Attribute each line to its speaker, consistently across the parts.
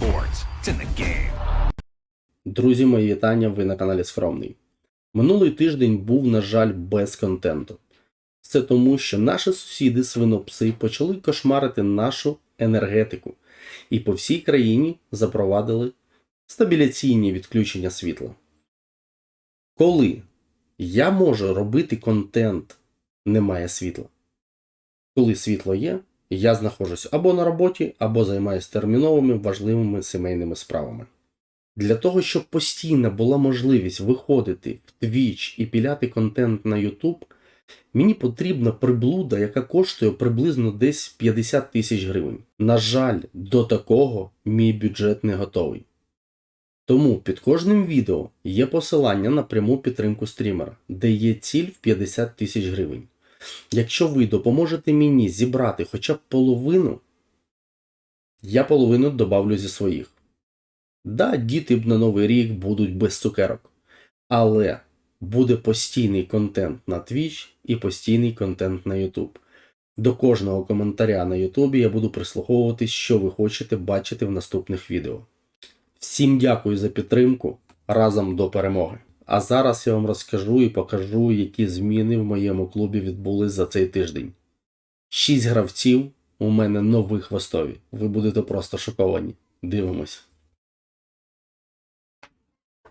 Speaker 1: sports. It's in the game.
Speaker 2: Друзі, мої вітання, ви на каналі Скромний. Минулий тиждень був, на жаль, без контенту. Це тому, що наші сусіди свинопси почали кошмарити нашу енергетику і по всій країні запровадили стабіляційні відключення світла. Коли я можу робити контент, немає світла. Коли світло є, я знаходжусь або на роботі, або займаюся терміновими важливими сімейними справами. Для того, щоб постійно була можливість виходити в Twitch і піляти контент на YouTube, мені потрібна приблуда, яка коштує приблизно десь 50 тисяч гривень. На жаль, до такого мій бюджет не готовий. Тому під кожним відео є посилання на пряму підтримку стрімера, де є ціль в 50 тисяч гривень. Якщо ви допоможете мені зібрати хоча б половину, я половину добавлю зі своїх. Да, діти б на Новий рік будуть без цукерок, але буде постійний контент на Twitch і постійний контент на YouTube. До кожного коментаря на YouTube я буду прислуховуватись, що ви хочете бачити в наступних відео. Всім дякую за підтримку разом до перемоги. А зараз я вам розкажу і покажу, які зміни в моєму клубі відбулись за цей тиждень. Шість гравців у мене нових в основі. Ви будете просто шоковані. Дивимось.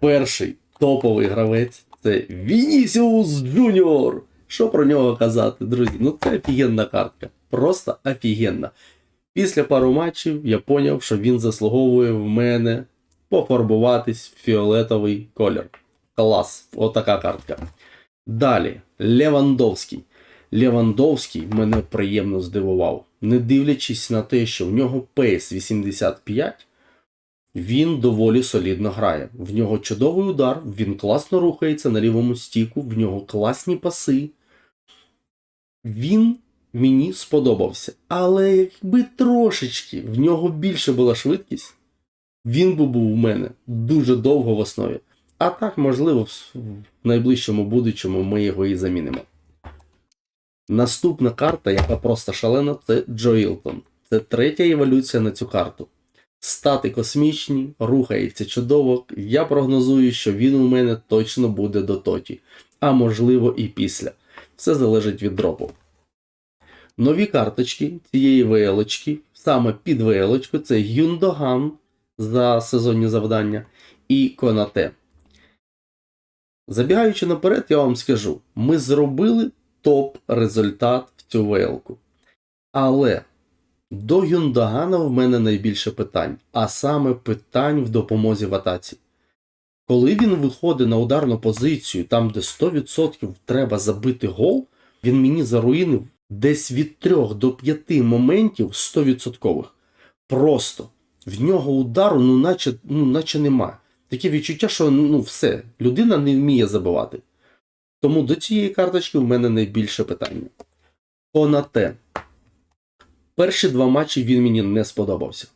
Speaker 2: Перший топовий гравець це Вінісіус Джуніор. Що про нього казати, друзі? Ну це офігенна картка. Просто офігенна. Після пару матчів я поняв, що він заслуговує в мене пофарбуватись в фіолетовий колір. Клас, отака картка. Далі, Левандовський. Левандовський мене приємно здивував. Не дивлячись на те, що в нього пейс 85, він доволі солідно грає. В нього чудовий удар, він класно рухається на лівому стіку, в нього класні паси. Він мені сподобався. Але якби трошечки в нього більше була швидкість, він би був у мене дуже довго в основі. А так, можливо, в найближчому будучому ми його і замінимо. Наступна карта, яка просто шалена, це Джо Ілтон. Це третя еволюція на цю карту. Стати космічні, рухається чудово. Я прогнозую, що він у мене точно буде до тоті, а можливо і після. Все залежить від дропу. Нові карточки цієї вейлочки, саме під вейлочку, це Юндоган за сезонні завдання і Конате. Забігаючи наперед, я вам скажу: ми зробили топ-результат в цю вейлку. Але до Юндагана в мене найбільше питань, а саме питань в допомозі в атаці. Коли він виходить на ударну позицію, там де 100% треба забити гол, він мені заруїнив десь від 3 до 5 моментів 100%. Просто в нього удару, ну наче, ну, наче нема. Таке відчуття, що ну все, людина не вміє забивати. Тому до цієї карточки в мене найбільше питання. Конате. Перші два матчі він мені не сподобався.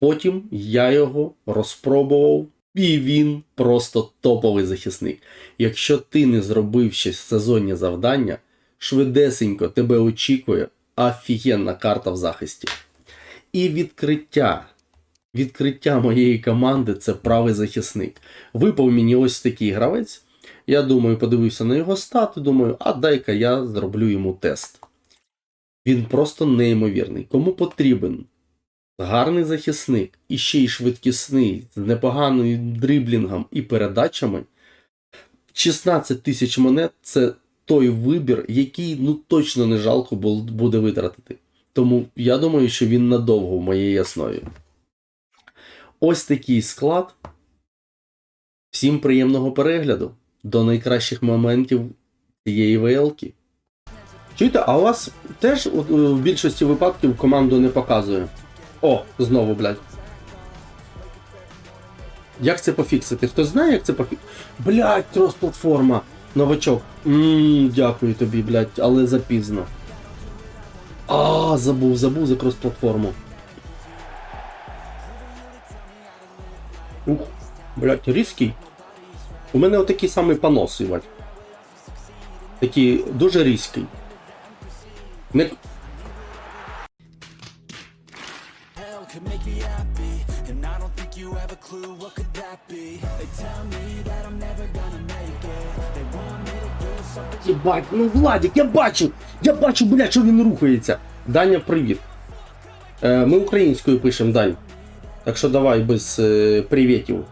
Speaker 2: Потім я його розпробував, і він просто топовий захисник. Якщо ти не зробив ще сезонні завдання, швидесенько тебе очікує офігенна карта в захисті. І відкриття. Відкриття моєї команди це правий захисник. Випав мені ось такий гравець. Я думаю, подивився на його стати, думаю, а дай-ка я зроблю йому тест. Він просто неймовірний. Кому потрібен гарний захисник і ще й швидкісний, з непоганим дриблінгом і передачами. 16 тисяч монет це той вибір, який ну точно не жалко буде витратити. Тому я думаю, що він надовго в моїй основі. Ось такий склад. Всім приємного перегляду до найкращих моментів цієї ВЛки. Чуєте, а у вас теж у- в більшості випадків команду не показує. О, знову, блядь. Як це пофіксити? Хто знає, як це пофіксити? Блядь, крос-платформа. Новачок. Ммм, дякую тобі, блядь, але запізно. А, забув, забув за крос-платформу. Ух, блядь, різкий. У мене отакий самий понос, Івать. Такий дуже різкий. Не... Єбать, ну Владик, я бачу! Я бачу, блядь, що він рухається. Даня, привіт. Е, ми українською пишемо, Дань. Так що давай без е, привітів.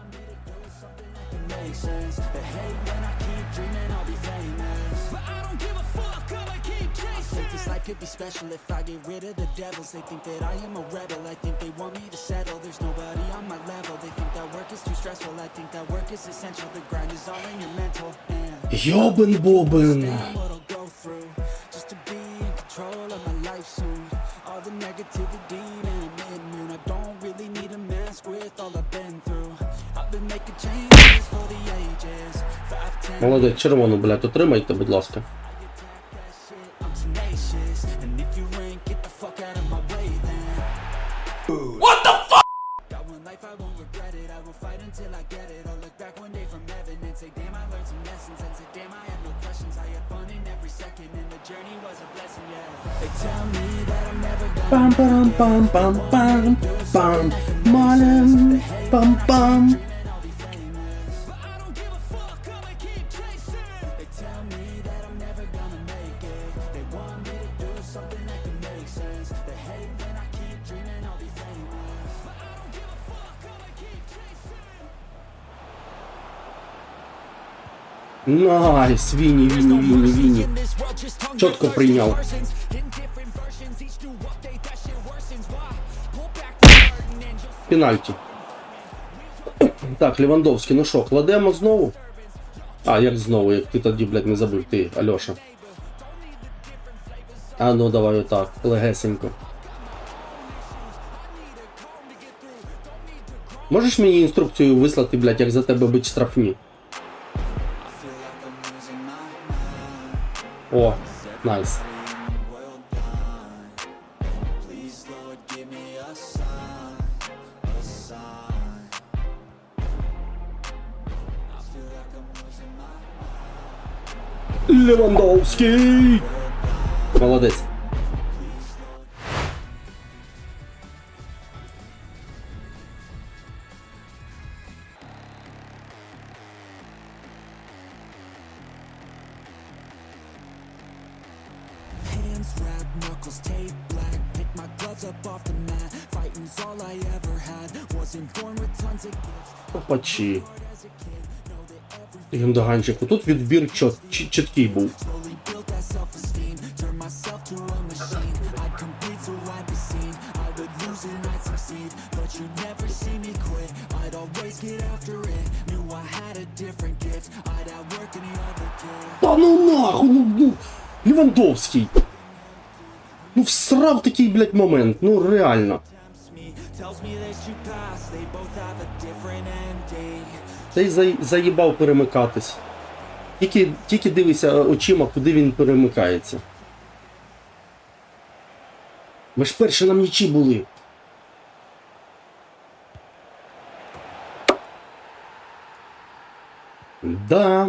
Speaker 3: could be special if I get rid of the devils. They think that I am a rebel. I think they want me to settle. There's nobody on my level. They think that work is too stressful. I think that work is essential. The grind is all in your mental. And
Speaker 2: Йобен бобен.
Speaker 3: just to be in control of my life soon. All the negativity, man,
Speaker 2: Молодець, червону, блядь, отримайте, будь ласка. Найс, Віні, Віні, Віні, Віні. Чітко прийняв. Пенальті. Так, Лівандовський, ну що, кладемо знову? А, як знову, як ти тоді, блядь, не забив, ти, Альоша. А ну давай отак, легесенько. Можеш мені інструкцію вислати, блядь, як за тебе бить штрафні?
Speaker 3: Losing my
Speaker 2: Левандовський! Молодець.
Speaker 3: Hands red, knuckles taped black. Pick my gloves up off the mat. Fighting's all I ever had. Wasn't born with tons of gifts.
Speaker 2: Опачі. Гюндоганчику. Тут відбір чіт- чіт- чіткий був. Та ну нахуй, ну, ну, Лівандовський. Ну всрав такий, блядь, момент, ну реально. Та й за- заїбав перемикатись. Тільки, тільки дивися очима, куди він перемикається. Ми ж перші на м'ячі були. Да.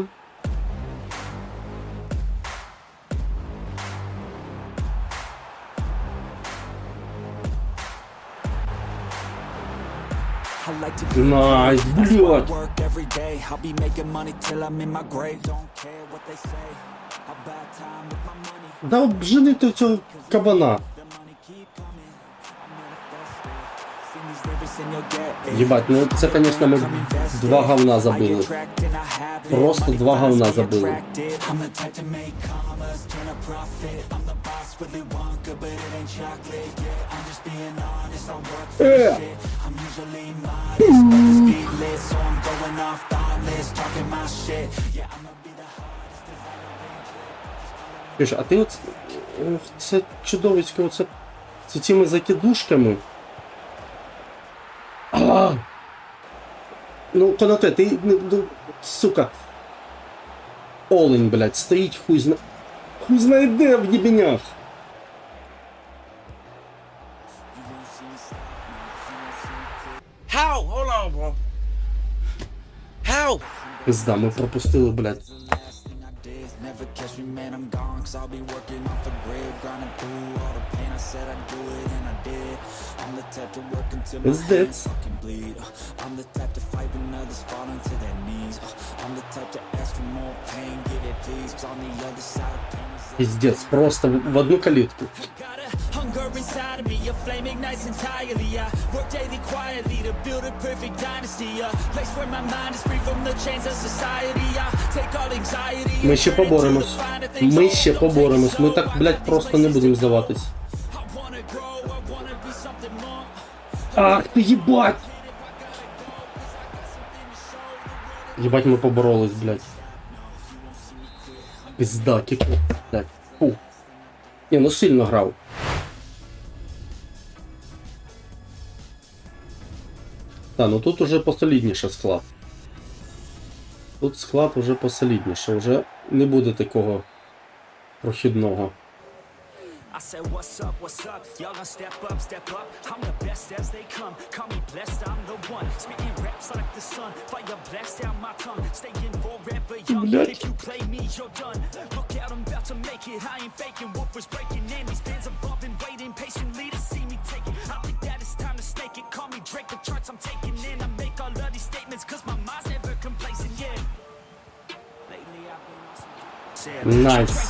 Speaker 3: Sing these lyrics and you'll get it.
Speaker 2: Єбать, ну це, звісно, ми
Speaker 3: Come invest
Speaker 2: два
Speaker 3: it.
Speaker 2: говна
Speaker 3: I
Speaker 2: забили.
Speaker 3: get tracked and I have it.
Speaker 2: Просто
Speaker 3: Money
Speaker 2: два
Speaker 3: fast,
Speaker 2: говна
Speaker 3: I
Speaker 2: забили.
Speaker 3: attracted. I'm usually modest, but this beat lit, so I'm
Speaker 2: а ти от е, це чудовисько, оце з цими закидушками. А! Ну, Конате, ти. ну, ну, сука. Олень, блядь, стоїть хуй зна. Хуй знає де в єбенях. Пизда, ми пропустили, блядь.
Speaker 3: never catch me, man, I'm gone. Cause I'll be working off the grid, grinding through all the pain. I said I'd do it, and I did. I'm the type to work until my
Speaker 2: Пиздец.
Speaker 3: hands fucking bleed. Uh, I'm the type to fight when others fall into their knees. Uh, I'm the type to ask for more pain, give it please. 'Cause on the other side of pain is
Speaker 2: Піздець, просто в в одну калітку.
Speaker 3: Got a hunger inside of me, a flame ignites entirely. I work daily quietly to build a perfect dynasty. A place where my mind is free from the chains of society. I take all anxiety.
Speaker 2: Ми
Speaker 3: and
Speaker 2: ще
Speaker 3: turn it to
Speaker 2: поборемось. Ми ще поборемось. Ми так, блядь, просто не будемо здаватись. Ах ти їбать! Єбать, ми поборолись, блядь. Пизда, кіко, блядь. Фу. Ні, ну сильно грав. Та, ну тут уже посолідніше склад. Тут склад уже посолідніше, вже не буде такого прохідного.
Speaker 3: I said, what's up, what's up? Y'all gonna step up, step up. I'm the best as they come. Call me blessed, I'm the one. Spitting raps like the sun. Fire blast out my tongue. Staying forever young. If you play me, you're done. Look out, I'm about to make it. I ain't faking. Wolf was breaking
Speaker 2: Nice.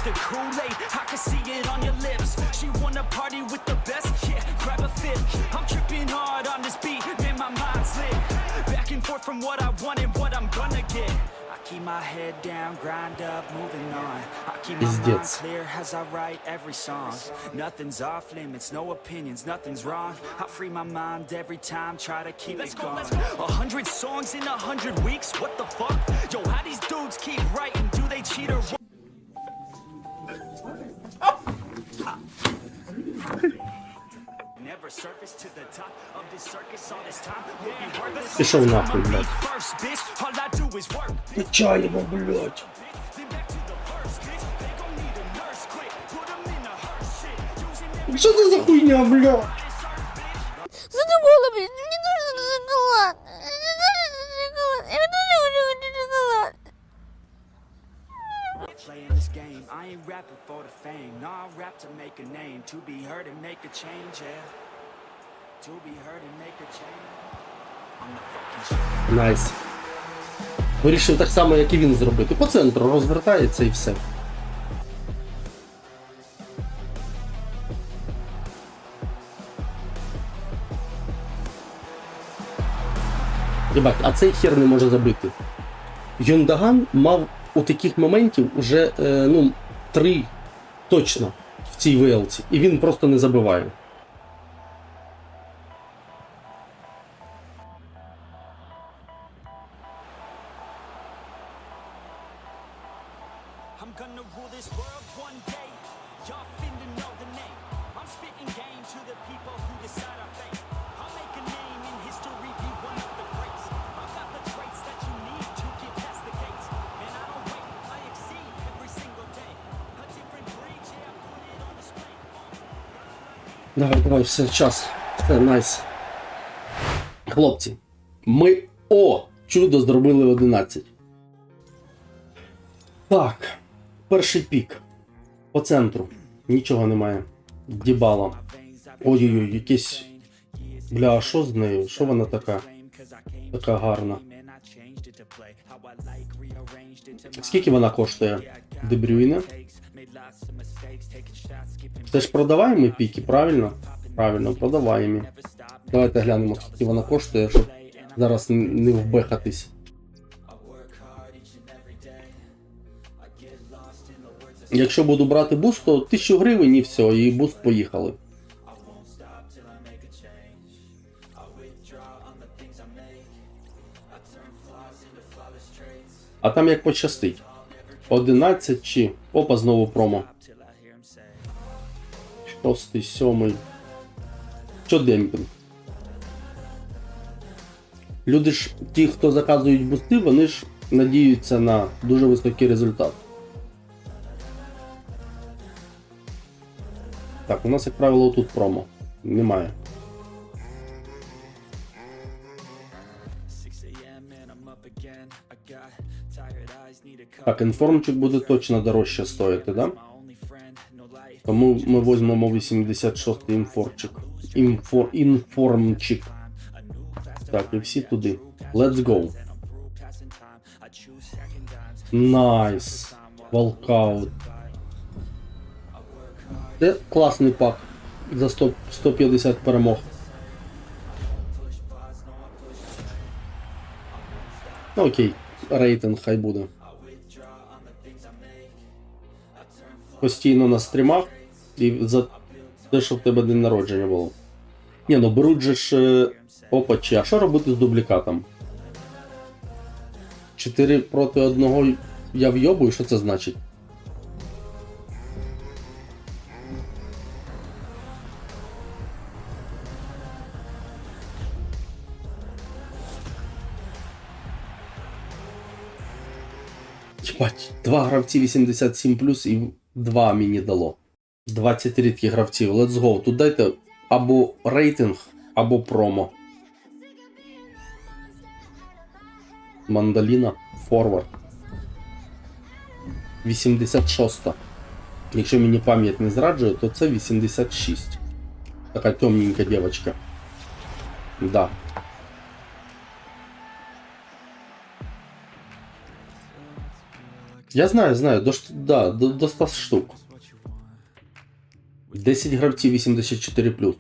Speaker 3: from what I want and what I'm gonna get. I keep my head down, grind up, moving on. I keep my mind clear as I write every song. Nothing's off limits, no opinions, nothing's wrong. I free my mind every time, try to keep let's it going. A hundred songs in a hundred weeks, what the fuck? Yo, how these dudes keep writing? Do they cheat or what? A hearse shit. Using every
Speaker 2: Що це за хуйня, блядь?
Speaker 3: Heard and make a change, yeah. To be heard and make a change. I'm the.
Speaker 2: Вирішив так само, як і він зробити. По центру розвертається і все. Єбать, а цей хер не може забити. Юндаган мав у таких моментів уже е, ну, три точно цій ВЛці, і він просто не забиває. Давай, давай, все, час. Все, найс. Хлопці, ми о! Чудо зробили 11. Так. Перший пік. По центру. Нічого немає. Дібала. Ой-ой-ой, якийсь. Бля, а що з нею? Що вона така? Така гарна. Скільки вона коштує? Дебрюйне? Це ж продаваємо піки, правильно? Правильно, продаваємо. Давайте глянемо, скільки вона коштує, щоб зараз не вбехатись. Якщо буду брати буст, то 1000 гривень і все, і буст поїхали. А там як пощастить. 11 чи. Опа, знову промо.
Speaker 3: Till I hear him say.
Speaker 2: Шостий, сьомий. Що демпінг? Люди ж, ті, хто заказують бусти, вони ж надіються на дуже високий результат. Так, у нас, як правило, тут промо. Немає. Так, інформчик буде точно дорожче стоїти, да? Тому ми візьмемо 86 інфорчик. Інфо, інформчик. Так, і всі туди. Let's go. Найс. Волкаут. Це класний пак. За 100, 150 перемог. Ну, Окей, рейтинг хай буде. Постійно на стрімах і за те, що в тебе день народження було. Ні, ну беруть же ж е, опачі, а що робити з дублікатом? 4 проти одного я вйобую, що це значить? Єбать, два гравці 87 і два мені дало. 20 рідких гравців. Let's go. Тут дайте або рейтинг, або промо. Мандаліна. Форвард. 86. Якщо мені пам'ять не зраджує, то це 86. Така темненька дівчинка. Да. Я знаю, знаю, до, ш- да, до, до 100 штук. 10 гравців 84 плюс.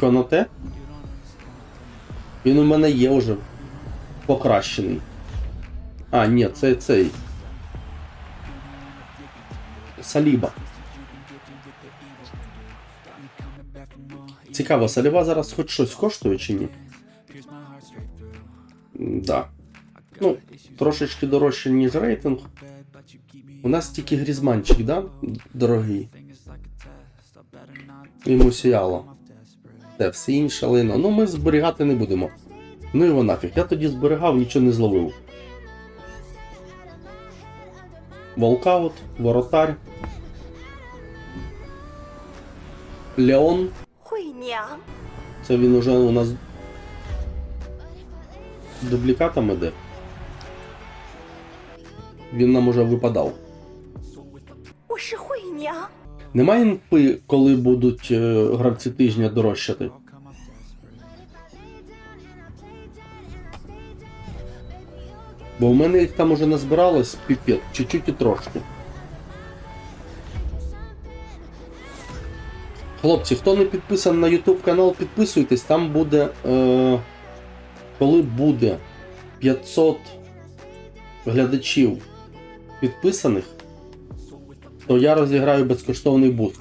Speaker 2: Коноте? Він у мене є вже покращений. А, ні, це цей. Саліба. Цікаво, Саліба зараз хоч щось коштує чи ні? Да. Ну, трошечки дорожче, ніж рейтинг. У нас тільки грізманчик, да? Дорогий. І Мусіало. Те, все інше лино. Ну, ми зберігати не будемо. Ну його нафіг. Я тоді зберігав, нічого не зловив. Волкаут, воротар. Леон.，Це він уже у нас з дублікатом іде. Він нам уже випадав. Немає інфи, коли будуть е, гравці тижня дорожчати. Бо в мене їх там уже назбиралось піпет, чуть-чуть і трошки. Хлопці, хто не підписаний на YouTube канал, підписуйтесь, там буде. Е коли буде 500 глядачів підписаних, то я розіграю безкоштовний буст.